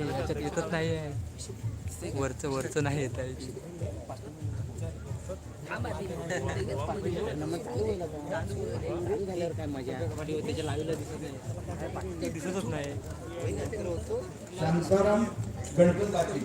याच्यात येतच नाही आहे वरचं वरचं नाही येत आहे. दिसतच नाही. शांताराम गणपत पाटील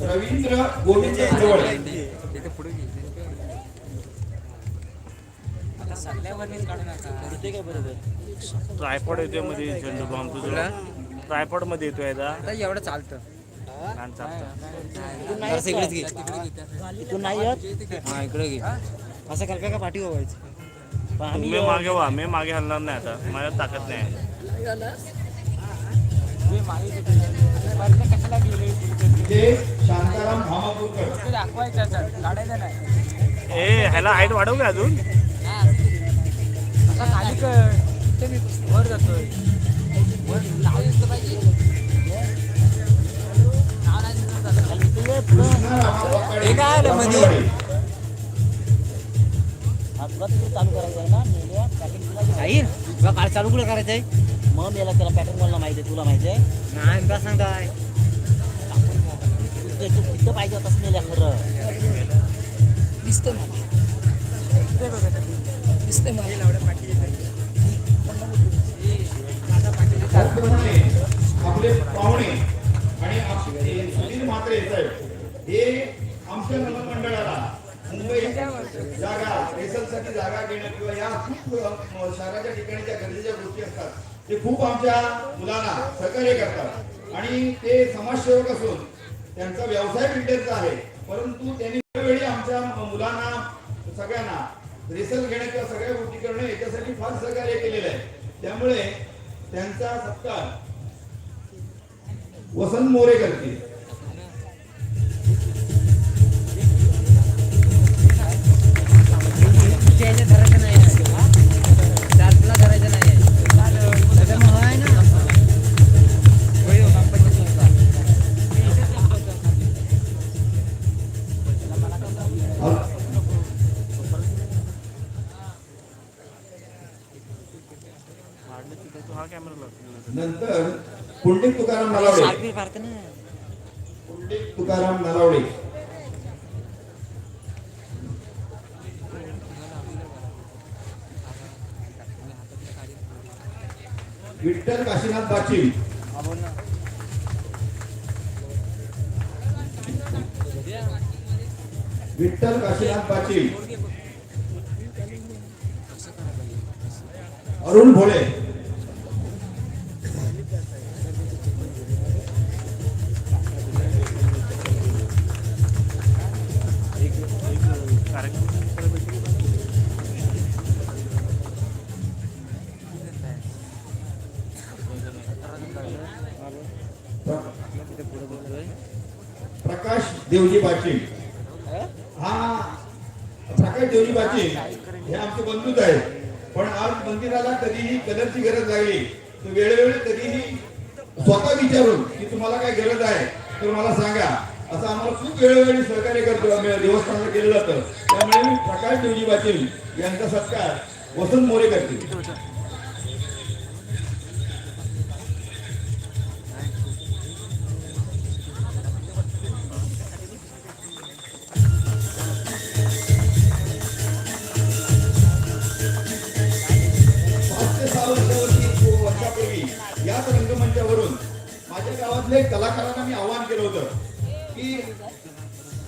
रवींद्र गोविंद जवळ. ट्रायपॉड येतोयमध्ये झेंडू बॉम्ब तुझं. ट्रायपॉडमध्ये येतोय एवढं चालतं. इथून नाही हा इकडे घे. असं करता का पाठी व्हायचं तुम्ही मागे व्हा मी मागे हलणार नाही आता. माझ्यात ताकद नाही. ते ए ह्याला हाईट वाढवू का अजून? खाली कर. ते मी वर जातोय. वर नाव दिसलं पाहिजे. हे काय आलं? चालू करायचं ना तुला काय चालू कुठे करायचं आहे मग मेला त्याला पॅटर्न मला माहिती आहे तुला माहिती आहे. नाही का सांगताय. पाहिजे होतं खरं दिसतं मला दिसतंय मला एवढ्या पाठी आपले पाहुणे आणि सुनील म्हात्रे साहेब हे आमच्या नवमंडळाला मंडळाला मुंबई जागा रेसलसाठी जागा घेणं किंवा या खूप शहराच्या ठिकाणी ज्या गरजेच्या गोष्टी असतात ते खूप आमच्या मुलांना सहकार्य करतात आणि ते समाजसेवक असून त्यांचा व्यवसाय बिल्डरचा आहे. परंतु त्यांनी वेळी आमच्या मुलांना सगळ्यांना रेसल घेणे किंवा सगळ्या गोष्टी करणे याच्यासाठी फार सहकार्य केलेलं आहे. त्यामुळे त्यांचा सत्कार वसंत मोरे करतील. त्याच्या धरायचं नाही विठ्ठल काशीनाथ पाटील अरुण भोळे प्रकाश देवजी पाटील हा प्रकाश देवजी हे आमचे बंधूच आहेत. पण आज मंदिराला कधीही कलरची गरज लागली. तर वेळोवेळी कधीही स्वतः विचारून की तुम्हाला काय गरज आहे तर मला सांगा. असं आम्हाला खूप वेळोवेळी सहकार्य करतो आम्ही. देवस्थानाला केलं जातं त्यामुळे मी प्रकाश देवजी पाटील यांचा सत्कार वसंत मोरे करतील. माझ्या गावातले कलाकारांना मी आवाहन केलं होतं की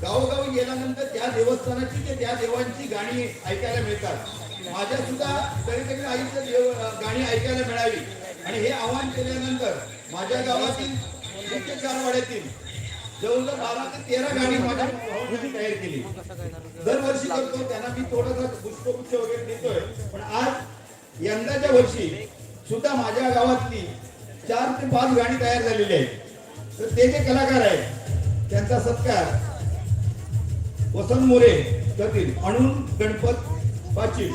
गावोगावी गेल्यानंतर त्या देवस्थानाची ते त्या देवांची गाणी ऐकायला मिळतात. माझ्या सुद्धा कधीतरी आईचं देव गाणी ऐकायला मिळावी आणि हे आवाहन केल्यानंतर माझ्या गावातील मुख्य चार वाड्यातील जवळजवळ बारा ते तेरा गाणी माझ्या भावांनी तयार केली. दरवर्षी करतो त्यांना मी थोडासा पुष्पगुच्छ वगैरे देतोय. पण आज यंदाच्या वर्षी सुद्धा माझ्या गावातली चार ते पाच गाणी तयार झालेली आहेत. तर ते जे कलाकार आहेत त्यांचा सत्कार वसंत मोरे करतील. म्हणून गणपत पाचील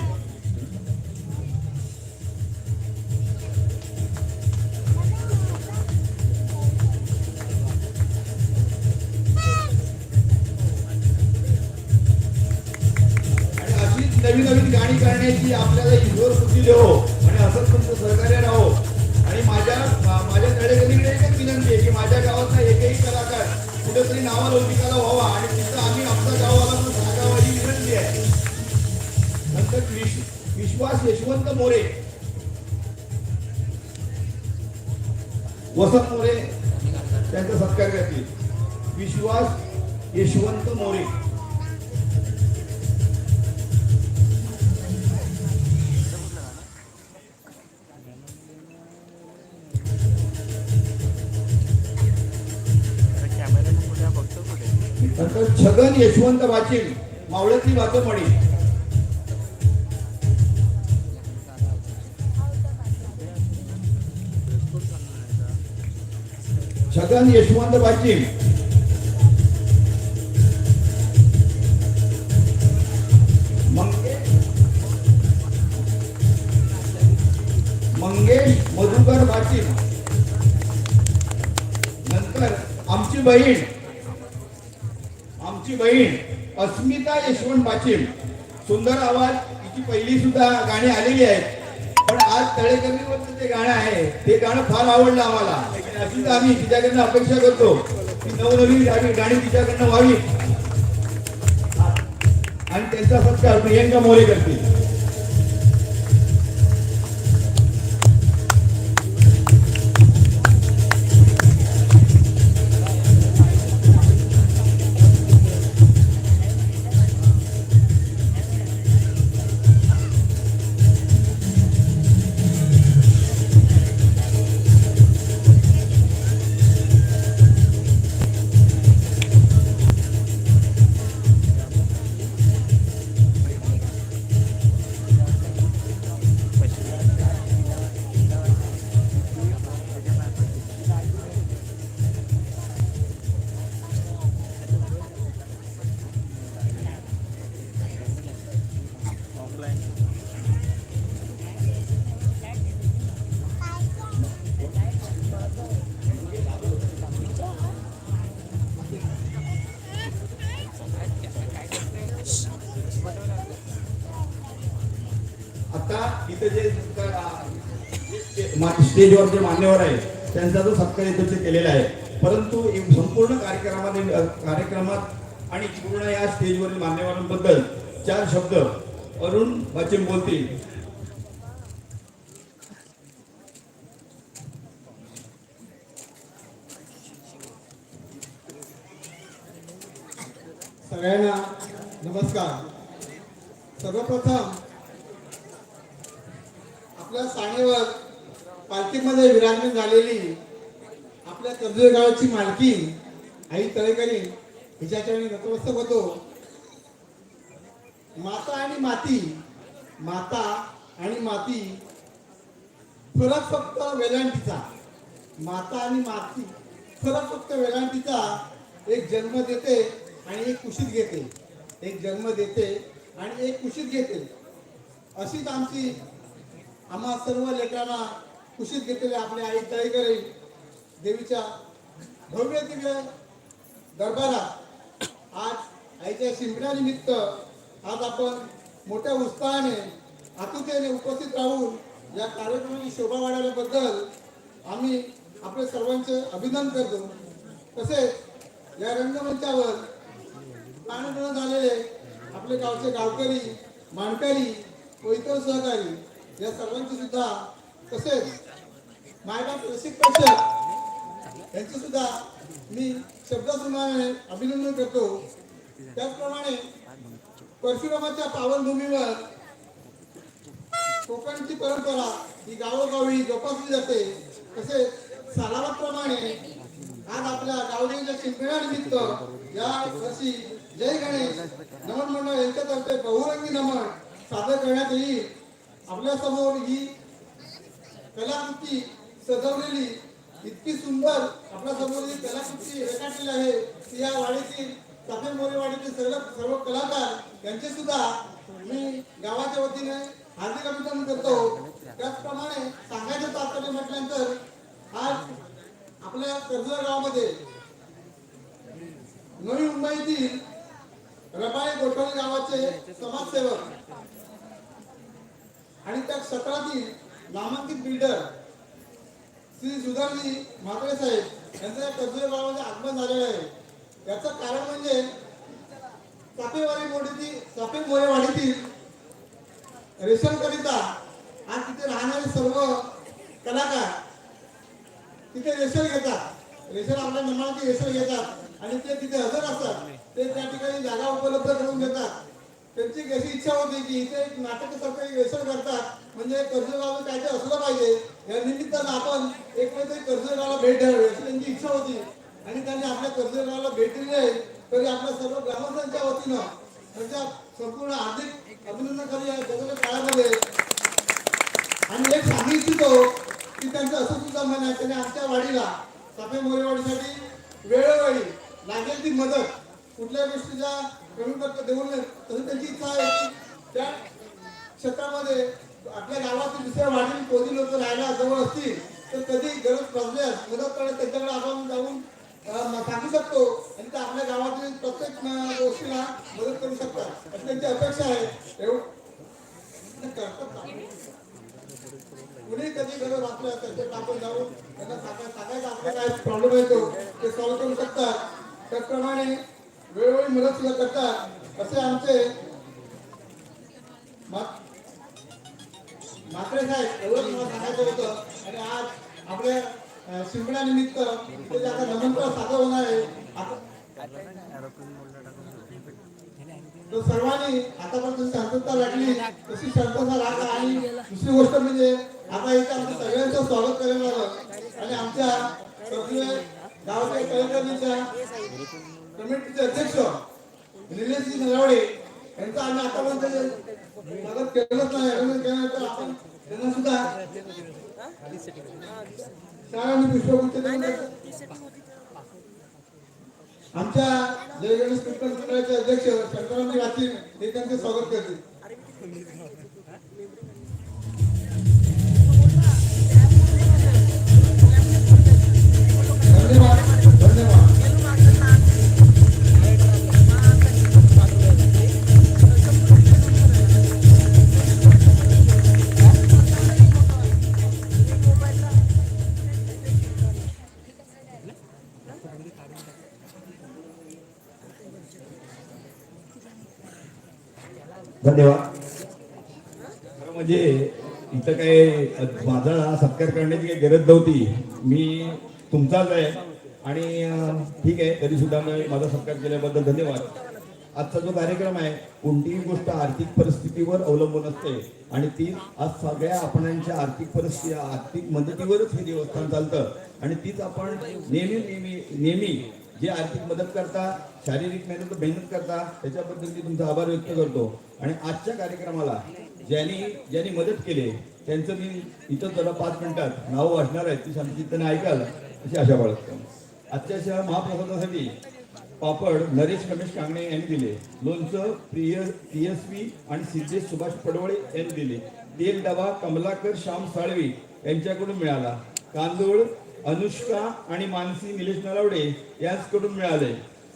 नवीन नवीन गाणी करण्याची आपल्याला ईश्वर सुखी देऊ आणि असंच तुमचं सहकार्य राहो. मा- एकच विनंती आहे की माझ्या गावातला एकही कलाकार कुठेतरी नावा लौकिकाला व्हावा आणि तिथं आम्ही आमचा गावाला पण सांगावा ही विनंती आहे. नंतर विश्वास यशवंत मोरे. वसंत मोरे त्यांचा सत्कार करतील. विश्वास यशवंत मोरे. नंतर यशवंत वाचिल. मावळ्यातली वाचमणी छगन यशवंत वाचील. मंगेश मंगेश मधुकर वाचील. नंतर आमची बहीण आमची बहीण अस्मिता यशवंत पाटील सुंदर आवाज तिची पहिली सुद्धा गाणी आलेली आहेत. पण आज तळेकरीवरचं जे गाणं आहे ते गाणं फार आवडलं आम्हाला. आणि अशीच आम्ही तिच्याकडनं अपेक्षा करतो की नवनवीन आम्ही गाणी तिच्याकडनं व्हावी आणि त्यांचा सत्कार प्रियंका मोरे करतील. स्टेजवरचे स्टेजवर मान्यवर आहे त्यांचा जो सत्कार इथे केलेला आहे. परंतु संपूर्ण कार्यक्रमाने कार्यक्रमात आणि पूर्ण या स्टेजवरील मान्यवरांबद्दल चार शब्द अरुण वाचिम बोलतील. सगळ्यांना नमस्कार. सर्वप्रथम आपल्या सांगेवर पालखीमध्ये विराजमान झालेली आपल्या कर्जूर गावाची मालकी आई तळेकरी हिच्याच्या नतमस्तक होतो. माता आणि माती माता आणि माती फरक फक्त वेलांटीचा माता आणि माती फरक फक्त वेलांटीचा एक जन्म देते आणि एक कुशीत घेते. एक जन्म देते आणि एक कुशीत घेते. अशीच आमची आम्हा सर्व लेकरांना कुशीत घेतलेले आपले आई तळेकरी देवीच्या भव्य दिव्य दरबारात आज आईच्या शिंपण्यानिमित्त आज आपण मोठ्या उत्साहाने आतुतेने उपस्थित राहून या कार्यक्रमाची शोभा वाढवल्याबद्दल आम्ही आपले सर्वांचे अभिनंदन करतो. तसेच या रंगमंचावर पाणबुडून झालेले आपले गावचे गावकरी मानकरी व इतर सहकारी या सर्वांचे सुद्धा तसेच मायबाप रसिक परिषद यांचे सुद्धा मी शब्दाप्रमाणे अभिनंदन करतो. त्याचप्रमाणे परशुरामाच्या पावनभूमीवर कोकणची परंपरा ही गावोगावी जोपासली जाते. तसेच सालावाप्रमाणे आज आपल्या गावदेवीच्या शिंपण्यानिमित्त या वर्षी जय गणेश नमन मंडळ यांच्यातर्फे बहुरंगी नमन सादर करण्यात येईल. आपल्यासमोर ही कलाकृती सजवलेली इतकी सुंदर आपल्यासमोर जी कलाकृती रेखाटलेली आहे ती या वाडीतील चाफे मोरे सर्व सर्व कलाकार यांचे सुद्धा मी गावाच्या वतीने हार्दिक अभिनंदन करतो. त्याचप्रमाणे सांगायचं तात्पर्य म्हटल्यानंतर आज आपल्या कर्जत गावामध्ये नवी मुंबईतील रबाळे गोठवणे गावाचे समाजसेवक आणि त्या क्षेत्रातील नामांकित बिल्डर श्री सुधारजी म्हात्रे साहेब यांचं या कर्जवे गावामध्ये आगमन झालेलं आहे. याचं कारण म्हणजे चापेवारी मोडीतील चापे मोरेवाडीतील रेशन करिता आज तिथे राहणारे सर्व कलाकार तिथे रेशन घेतात. रेशन आपल्या नमाची रेशन घेतात आणि ते तिथे हजर असतात. ते त्या ठिकाणी जागा उपलब्ध करून देतात. त्यांची कशी अशी इच्छा होती की इथे एक नाटकासारखं एक व्यसन करतात? म्हणजे कर्जगाव काहीतरी असलं पाहिजे. या निमित्तानं आपण एक वेळ तरी कर्जगावला भेट द्यावी अशी त्यांची इच्छा होती. आणि त्यांनी आपल्या कर्जगावला भेट दिली आहे तरी आपल्या सर्व ग्रामस्थांच्या वतीनं त्यांच्या संपूर्ण हार्दिक अभिनंदन करूया जगाच्या काळामध्ये. आणि एक सांगू इच्छितो की त्यांचं असं सुद्धा मन आहे त्यांनी आमच्या वाडीला साफे मोरेवाडीसाठी वेळोवेळी लागेल ती मदत. कुठल्या गोष्टीचा कमी देऊ नये त्यांची इच्छा आहे. की त्या क्षेत्रामध्ये आपल्या गावातील दुसऱ्या वाढील कोणी लोक राहायला जवळ असतील तर कधी गरज पडल्यास मदत करत त्यांच्याकडे आपण जाऊन सांगू शकतो. आणि ते आपल्या गावातील प्रत्येक गोष्टीला मदत करू शकतात. अशी त्यांची अपेक्षा आहे. एवढं. करतात कुणी कधी गरज असल्या त्याच्यात आपण जाऊन त्यांना सांगायचं आपल्याला काय प्रॉब्लेम येतो ते सॉल्व्ह करू शकतात. त्याचप्रमाणे वेळोवेळी मदत सुद्धा करतात असे आमचे म्हात्रे साहेब एवढंच मला सांगायचं होतं. आणि आज आपल्या शिंपण्यानिमित्त इथे आता नमंत्र साधं होणार आहे तर सर्वांनी आतापर्यंत शांतता लागली तशी शांतता राखा आणि दुसरी गोष्ट म्हणजे आता इथं आमचं सगळ्यांचं स्वागत करायला आलं आणि आमच्या गावच्या कलेक्टरीच्या कमिटीचे अध्यक्ष निलेशजी नलावडे यांचं आम्ही आतापर्यंत स्वागत केलंच नाही अभिनंदन केलं तर आपण त्यांना सुद्धा आमच्या जय गणेश कीर्तन मंडळाचे अध्यक्ष शंकरामजी वाचीन हे त्यांचे स्वागत करतील. म्हणजे इथं काय माझा सत्कार करण्याची काही गरज नव्हती. मी तुमचाच आहे. आणि ठीक आहे तरी सुद्धा मी माझा सत्कार केल्याबद्दल धन्यवाद. आजचा जो कार्यक्रम आहे कोणतीही गोष्ट आर्थिक परिस्थितीवर अवलंबून असते. आणि ती आज सगळ्या आपणांच्या आर्थिक परिस्थिती आर्थिक मदतीवरच हे देवस्थान चालतं. आणि तीच आपण नेहमी नेहमी नेहमी जे आर्थिक मदत करता शारीरिक मेहनत मेहनत करता त्याच्याबद्दल मी तुमचा आभार व्यक्त करतो. आणि आजच्या कार्यक्रमाला ज्यांनी ज्यांनी मदत केली त्यांचं मी इथं त्याला पाच मिनिटात नाव वाचणार आहे ती शांतचित्ताने ऐकाल अशी आशा बाळगतो. आजच्या महाप्रसादासाठी पापड नरेश रमेश कांगणे यांनी दिले. लोणचं प्रिय पीएसपी आणि सिद्धेश सुभाष पडवळे यांनी दिले. तेल डबा कमलाकर श्याम साळवी यांच्याकडून मिळाला. तांदूळ अनुष्का आणि मानसी निलेश नलावडे यांचकडून मिळाले.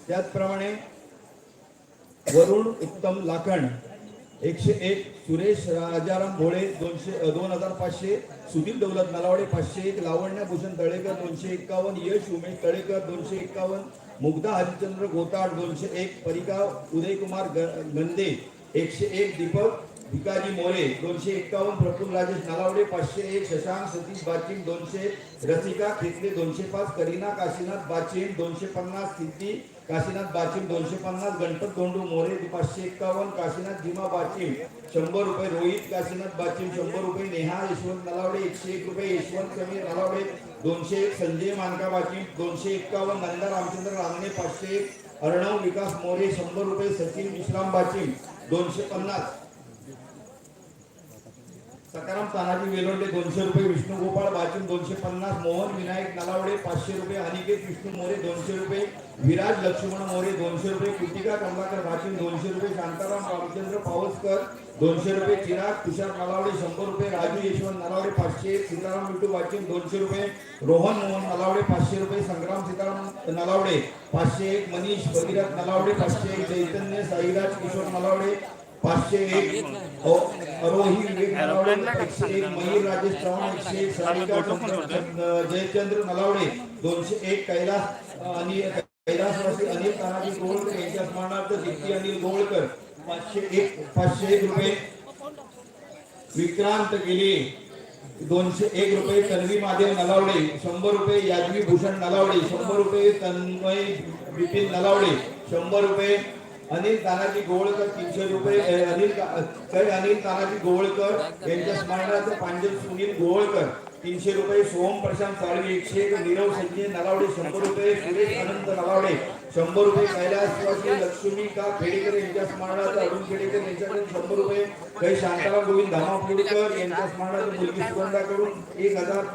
त्याचप्रमाणे वरुण उत्तम लाखण एकशे एक सुरेश राजाराम भोळे दोनशे दोन हजार पाचशे सुधीर दौलत नलावडे पाचशे एक लावण्या भूषण तळेकर दोनशे एक्कावन्न यश उमेश तळेकर दोनशे एक्कावन्न मुग्धा हरिश्चंद्र गोताड दोनशे एक परिका उदयकुमार ग- गंदे एकशे एक दीपक भिकाजी मोरे दोनशे एक्कावन्न प्रफुल्ल राजेश नालावडे पाचशे एक शशांक सतीश बाचिम दोनशे रसिका खेतले दोनशे पाच करीना काशीनाथ बाचिम दोनशे पन्नास सिद्धी काशीनाथ बाचिम दोनशे पन्नास गणपत गोंडू मोरे पाचशे एक्कावन्न काशीनाथ भीमा बाचिम शंभर रुपये रोहित काशीनाथ बाचिम शंभर रुपये नेहा यशवंत नलावडे एकशे एक रुपये यशवंत समीर नलावडे दोनशे एक संजय मानका बाचिम दोनशे एक्कावन्न नंदा रामचंद्र रांगणे पाचशे एक अर्णव विकास मोरे शंभर रुपये सचिन विश्राम बाचिम दोनशे पन्नास. सकाराम तानाजी वेलोंडे दोनशे रुपये विष्णू गोपाळ बाचिम दोनशे पन्नास मोहन विनायक नलावडे पाचशे रुपये अनिकेत विष्णू मोरे दोनशे रुपये विराज लक्ष्मण मोरे दोनशे रुपये कृतिका कमलाकर बाचिम दोनशे रुपये शांताराम रामचंद्र पावसकर दोनशे रुपये चिराग तुषार नलावडे शंभर रुपये राजू यशवंत नलावडे पाचशे सीताराम विठू बाचिम दोनशे रुपये रोहन मोहन नलावडे पाचशे रुपये संग्राम सीताराम नलावडे पाचशे एक मनीष भगीरथ नलावडे पाचशे एक चैतन्य साईराज किशोर नलावडे पाचशे एक अरोही विवेक नलावडे एकशे एक मयूर राजेश चव्हाण एकशे एक सारिका चंद्र- जयचंद्र नलावडे दोनशे एक कैलास आणि कैलासवासी अनिल तानाजी गोळकर यांच्या स्मरणार्थ दीप्ती अनिल गोळकर पाचशे एक पाचशे एक रुपये विक्रांत गेले. दोनशे एक रुपये तन्वी महादेव नलावडे शंभर रुपये यादवी भूषण नलावडे शंभर रुपये तन्मय बिपिन नलावडे शंभर रुपये अनिल तानाजी गोवळकर तीनशे रुपये अनिल अनिल तानाजी गोवळकर यांच्या स्मरणार्थ पांजल सुनील गोवळकर तीनशे रुपये सोहम प्रशांत साळवी एकशे एक नीरव संजय नलावडे शंभर रुपये सुरेश अनंत नलावडे शंभर रुपये कैलासवासी लक्ष्मीका खेडेकर यांच्या स्मरणार्थ अरुण खेडेकर यांच्याकडून शंभर रुपये काही शांताराम गोविंद धामापुरकर यांच्या स्मरणार्थ मुलगी सुगंधाकडून एक हजार